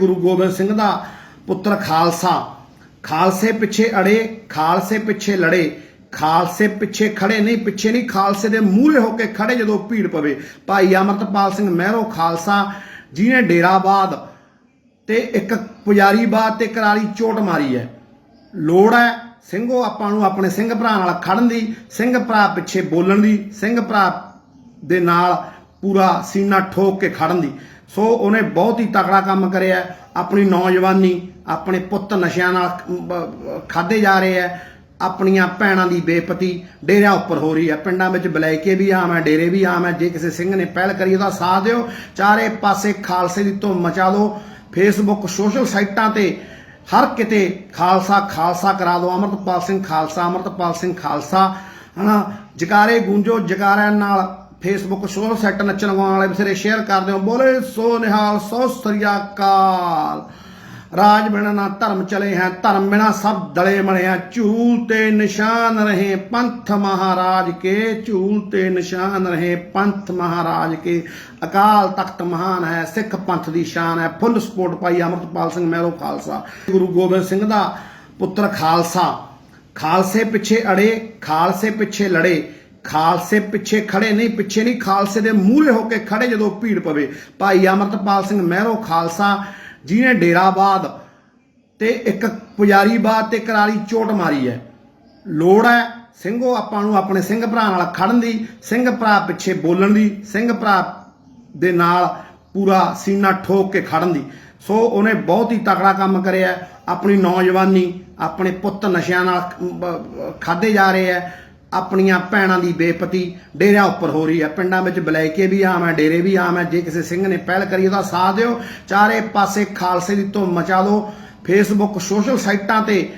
ਗੁਰੂ ਗੋਬਿੰਦ ਸਿੰਘ ਦਾ ਪੁੱਤਰ ਖਾਲਸਾ। ਖਾਲਸੇ ਪਿੱਛੇ ਅੜੇ, ਖਾਲਸੇ ਪਿੱਛੇ ਲੜੇ। ਖਾਲਸੇ ਪਿੱਛੇ ਖੜੇ ਨਹੀਂ, ਪਿੱਛੇ ਨਹੀਂ, ਖਾਲਸੇ ਦੇ ਮੂਹਰੇ ਹੋ ਕੇ ਖੜੇ ਜਦੋਂ ਭੀੜ ਪਵੇ। ਭਾਈ ਅਮਰਤਪਾਲ ਸਿੰਘ ਮਹਿਰੋ ਖਾਲਸਾ, ਜਿਹਨੇ ਡੇਰਾਬਾਦ ਤੇ ਇੱਕ ਪੁਜਾਰੀਬਾਦ ਤੇ ਕਰਾਲੀ ਚੋਟ ਮਾਰੀ ਹੈ। ਲੋੜ ਹੈ ਸਿੰਘੋ, ਆਪਾਂ ਨੂੰ ਆਪਣੇ ਸਿੰਘ ਭਰਾ ਨਾਲ ਖੜਨ ਦੀ, ਸਿੰਘ ਭਰਾ ਪਿੱਛੇ ਬੋਲਣ ਦੀ, ਸਿੰਘ ਭਰਾ ਦੇ ਨਾਲ ਪੂਰਾ ਸੀਨਾ ਠੋਕ ਕੇ ਖੜਨ ਦੀ। ਸੋ ਉਹਨੇ ਬਹੁਤ ਹੀ ਤਕੜਾ ਕੰਮ ਕਰਿਆ। ਆਪਣੀ ਨੌਜਵਾਨੀ, ਆਪਣੇ ਪੁੱਤ ਨਸ਼ਿਆਂ ਨਾਲ ਖਾਦੇ ਜਾ ਰਹੇ ਹੈ ਆਪਣੀਆਂ ਭੈਣਾਂ ਦੀ ਬੇਪਤੀ ਡੇਰਿਆਂ ਉੱਪਰ ਹੋ ਰਹੀ ਹੈ ਪਿੰਡਾਂ ਵਿੱਚ ਬਲੈਕੇ ਵੀ ਆਮ ਹੈ, ਡੇਰੇ ਵੀ ਆਮ ਹੈ। ਜੇ ਕਿਸੇ ਸਿੰਘ ਨੇ ਪਹਿਲ ਕਰੀ, ਉਹਦਾ ਸਾਥ ਦਿਓ। ਚਾਰੇ ਪਾਸੇ ਖਾਲਸੇ ਦੀ ਧੁੰਮ ਮਚਾ ਦਿਓ। ਫੇਸਬੁੱਕ ਸੋਸ਼ਲ ਸਾਈਟਾਂ ਤੇ ਹਰ ਕਿਤੇ ਖਾਲਸਾ ਖਾਲਸਾ ਕਰਾ ਦਿਓ। ਅਮਰਤਪਾਲ ਸਿੰਘ ਖਾਲਸਾ, ਅਮਰਤਪਾਲ ਸਿੰਘ ਖਾਲਸਾ, ਹਨਾ? ਜਕਾਰੇ ਗੂੰਜੋ, ਜਕਾਰਿਆਂ ਨਾਲ ਫੇਸਬੁੱਕ ਸੋਸ਼ਲ ਸਾਈਟ ਨੱਚਣ ਵਾਲੇ ਬਥੇਰੇ ਸ਼ੇਅਰ ਕਰਦੇ ਹੋ। ਬੋਲੇ, ਸੋ ਨਿਹਾਲ, ਸੋ ਸ੍ਰੀ ਅਕਾਲ। ਰਾਜ ਬਿਨਾ ਨਾ ਧਰਮ ਚਲੇ ਹੈ, ਧਰਮ ਬਿਨਾ ਸਭ ਦਲੇ ਮਲਿਆ ਝੂਲ ਤੇ ਨਿਸ਼ਾਨ ਰਹੇ ਪੰਥ ਮਹਾਰਾਜ ਕੇ। ਝੂਲ ਤੇ ਨਿਸ਼ਾਨ ਰਹੇ ਪੰਥ ਮਹਾਰਾਜ ਕੇ। ਅਕਾਲ ਤਖਤ ਮਹਾਨ ਹੈ, ਸਿੱਖ ਪੰਥ ਦੀ ਸ਼ਾਨ ਹੈ। ਫੁੱਲ ਸਪੋਰਟ ਪਾਈ ਅਮਰਤਪਾਲ ਸਿੰਘ ਮਹਿਰੋ ਖਾਲਸਾ। ਗੁਰੂ ਗੋਬਿੰਦ ਸਿੰਘ ਦਾ ਪੁੱਤਰ ਖਾਲਸਾ। ਖਾਲਸੇ ਪਿੱਛੇ ਅੜੇ, ਖਾਲਸੇ ਪਿੱਛੇ ਲੜੇ। ਖਾਲਸੇ ਪਿੱਛੇ ਖੜੇ ਨਹੀਂ, ਪਿੱਛੇ ਨਹੀਂ, ਖਾਲਸੇ ਦੇ ਮੂਹਰੇ ਹੋ ਕੇ ਖੜੇ ਜਦੋਂ ਭੀੜ ਪਵੇ। ਭਾਈ ਅਮਰਤਪਾਲ ਸਿੰਘ ਮਹਿਰੋ ਖਾਲਸਾ, ਜਿਹਨੇ ਡੇਰਾਬਾਦ ਤੇ ਇੱਕ ਪੁਜਾਰੀਬਾਦ ਤੇ ਕਰਾਰੀ ਚੋਟ ਮਾਰੀ ਹੈ। ਲੋੜ ਹੈ ਸਿੰਘੋ ਆਪਾਂ ਨੂੰ ਆਪਣੇ ਸਿੰਘ ਭਰਾ ਨਾਲ ਖੜਨ ਦੀ, ਸਿੰਘ ਭਰਾ ਪਿੱਛੇ ਬੋਲਣ ਦੀ, ਸਿੰਘ ਭਰਾ ਦੇ ਨਾਲ ਪੂਰਾ ਸੀਨਾ ਠੋਕ ਕੇ ਖੜਨ ਦੀ। ਸੋ ਉਹਨੇ ਬਹੁਤ ਹੀ ਤਕੜਾ ਕੰਮ ਕਰਿਆ। ਆਪਣੀ ਨੌਜਵਾਨੀ, ਆਪਣੇ ਪੁੱਤ ਨਸ਼ਿਆਂ ਨਾਲ ਖਾਦੇ ਜਾ ਰਹੇ ਹੈ। ਆਪਣੀਆਂ ਭੈਣਾਂ ਦੀ ਬੇਪਤੀ ਡੇਰਿਆਂ ਉੱਪਰ ਹੋ ਰਹੀ ਹੈ। ਪਿੰਡਾਂ ਵਿੱਚ ਬਲੈਕੇ ਵੀ ਆਮ ਹੈ, ਡੇਰੇ ਵੀ ਆਮ ਹੈ। ਜੇ ਕਿਸੇ ਸਿੰਘ ਨੇ ਪਹਿਲ ਕਰੀ ਉਹਦਾ ਸਾਥ ਦਿਓ। ਚਾਰੇ ਪਾਸੇ ਖਾਲਸੇ ਦੀ ਧੁੰਮ ਮਚਾ ਦਿਓ। ਫੇਸਬੁੱਕ ਸੋਸ਼ਲ ਸਾਈਟਾਂ ਤੇ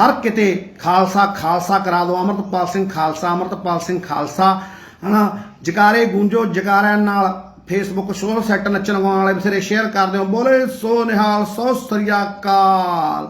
ਹਰ ਕਿਤੇ ਖਾਲਸਾ ਖਾਲਸਾ ਕਰਾ ਦਿਓ। ਅਮਰਤਪਾਲ ਸਿੰਘ ਖਾਲਸਾ, ਅਮਰਤਪਾਲ ਸਿੰਘ ਖਾਲਸਾ, ਹਨਾ? ਜਕਾਰੇ ਗੂੰਜੋ, ਜਕਾਰਿਆਂ ਨਾਲ ਫੇਸਬੁੱਕ ਸੋਸ਼ਲ ਸਾਈਟ ਨੱਚਣ ਗਾਉਣ ਵਾਲੇ ਬਥੇਰੇ ਸ਼ੇਅਰ ਕਰ ਦਿਓ। ਬੋਲੇ ਸੋ ਨਿਹਾਲ ਸੋ ਸ੍ਰੀ ਅਕਾਲ।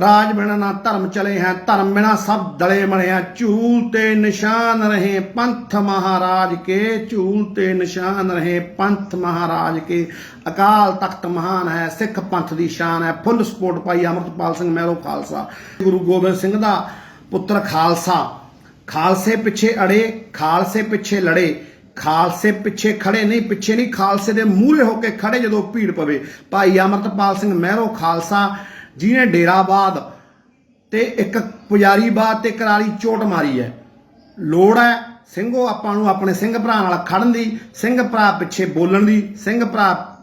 ਰਾਜ ਬਿਨਾ ਨਾ ਧਰਮ ਚਲੇ ਹੈ, ਧਰਮ ਬਿਨਾ ਸਭ ਦਲੇ ਮਲਿਆ ਝੂਲ ਤੇ ਨਿਸ਼ਾਨ ਰਹੇ ਪੰਥ ਮਹਾਰਾਜ ਕੇ, ਝੂਲ ਤੇ ਨਿਸ਼ਾਨ ਰਹੇ ਪੰਥ ਮਹਾਰਾਜ ਕੇ। ਅਕਾਲ ਤਖਤ ਮਹਾਨ ਹੈ, ਸਿੱਖ ਪੰਥ ਦੀ ਸ਼ਾਨ ਹੈ। ਫੁੱਲ ਸਪੋਰਟ ਪਾਈ ਅਮਰਤਪਾਲ ਸਿੰਘ ਮਹਿਰੋ ਖਾਲਸਾ। ਗੁਰੂ ਗੋਬਿੰਦ ਸਿੰਘ ਦਾ ਪੁੱਤਰ ਖਾਲਸਾ। ਖਾਲਸੇ ਪਿੱਛੇ ਅੜੇ, ਖਾਲਸੇ ਪਿੱਛੇ ਲੜੇ। ਖਾਲਸੇ ਪਿੱਛੇ ਖੜੇ ਨਹੀਂ, ਪਿੱਛੇ ਨਹੀਂ, ਖਾਲਸੇ ਦੇ ਮੂਹਰੇ ਹੋ ਕੇ ਖੜੇ ਜਦੋਂ ਭੀੜ ਪਵੇ। ਭਾਈ ਅਮਰਤਪਾਲ ਸਿੰਘ ਮਹਿਰੋ ਖਾਲਸਾ ਜਿਹਨੇ ਡੇਰਾਬਾਦ ਤੇ ਇੱਕ ਪੁਜਾਰੀਬਾਦ ਤੇ ਕਰਾਲੀ ਚੋਟ ਮਾਰੀ ਹੈ। ਲੋੜ ਹੈ ਸਿੰਘੋ ਆਪਾਂ ਨੂੰ ਆਪਣੇ ਸਿੰਘ ਭਰਾ ਨਾਲ ਖੜਨ ਦੀ, ਸਿੰਘ ਭਰਾ ਪਿੱਛੇ ਬੋਲਣ ਦੀ, ਸਿੰਘ ਭਰਾ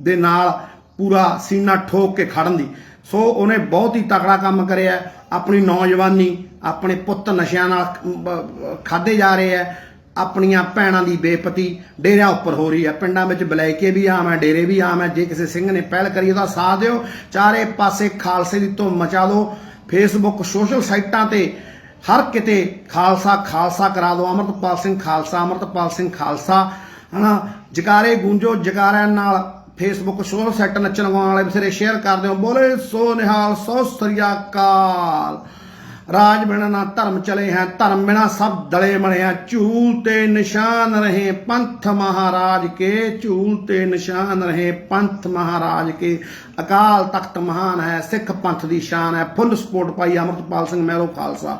ਦੇ ਨਾਲ ਪੂਰਾ ਸੀਨਾ ਠੋਕ ਕੇ ਖੜਨ ਦੀ। ਸੋ ਉਹਨੇ ਬਹੁਤ ਹੀ ਤਕੜਾ ਕੰਮ ਕਰਿਆ ਆਪਣੀ ਨੌਜਵਾਨੀ, ਆਪਣੇ ਪੁੱਤ ਨਸ਼ਿਆਂ ਨਾਲ ਖਾਦੇ ਜਾ ਰਹੇ ਹੈ। ਆਪਣੀਆਂ ਭੈਣਾਂ ਦੀ ਬੇਪਤੀ ਡੇਰਿਆਂ ਉੱਪਰ ਹੋ ਰਹੀ ਹੈ। ਪਿੰਡਾਂ ਵਿੱਚ ਬਲੈਕੇ ਵੀ ਆਮ ਹੈ, ਡੇਰੇ ਵੀ ਆਮ ਹੈ। ਜੇ ਕਿਸੇ ਸਿੰਘ ਨੇ ਪਹਿਲ ਕਰੀ ਉਹਦਾ ਸਾਥ ਦਿਓ। ਚਾਰੇ ਪਾਸੇ ਖਾਲਸੇ ਦੀ ਧੁੰਮ ਮਚਾ ਦਿਓ। ਫੇਸਬੁੱਕ ਸੋਸ਼ਲ ਸਾਈਟਾਂ ਤੇ ਹਰ ਕਿਤੇ ਖਾਲਸਾ ਖਾਲਸਾ ਕਰਾ ਦਿਓ। ਅਮਰਤਪਾਲ ਸਿੰਘ ਖਾਲਸਾ, ਅਮਰਤਪਾਲ ਸਿੰਘ ਖਾਲਸਾ, ਹਨਾ? ਜਕਾਰੇ ਗੂੰਜੋ, ਜਕਾਰਿਆਂ ਨਾਲ ਫੇਸਬੁੱਕ ਸੋਸ਼ਲ ਸਾਈਟ ਨੱਚਣ ਗਾਉਣ ਵਾਲੇ ਬਥੇਰੇ ਸ਼ੇਅਰ ਕਰ ਦਿਓ। ਬੋਲੇ ਸੋ ਨਿਹਾਲ ਸੋ ਸ੍ਰੀ ਅਕਾਲ। ਰਾਜ ਬਿਨਾ ਨਾ ਧਰਮ ਚਲੇ ਹੈ, ਧਰਮ ਬਿਨਾ ਸਭ ਦਲੇ ਮਲਿਆ ਝੂਲ ਤੇ ਨਿਸ਼ਾਨ ਰਹੇ ਪੰਥ ਮਹਾਰਾਜ ਕੇ, ਝੂਲ ਤੇ ਨਿਸ਼ਾਨ ਰਹੇ ਪੰਥ ਮਹਾਰਾਜ ਕੇ। ਅਕਾਲ ਤਖਤ ਮਹਾਨ ਹੈ, ਸਿੱਖ ਪੰਥ ਦੀ ਸ਼ਾਨ ਹੈ। ਫੁੱਲ ਸਪੋਰਟ ਪਾਈ ਅਮਰਤਪਾਲ ਸਿੰਘ ਮਹਿਰੋ ਖਾਲਸਾ।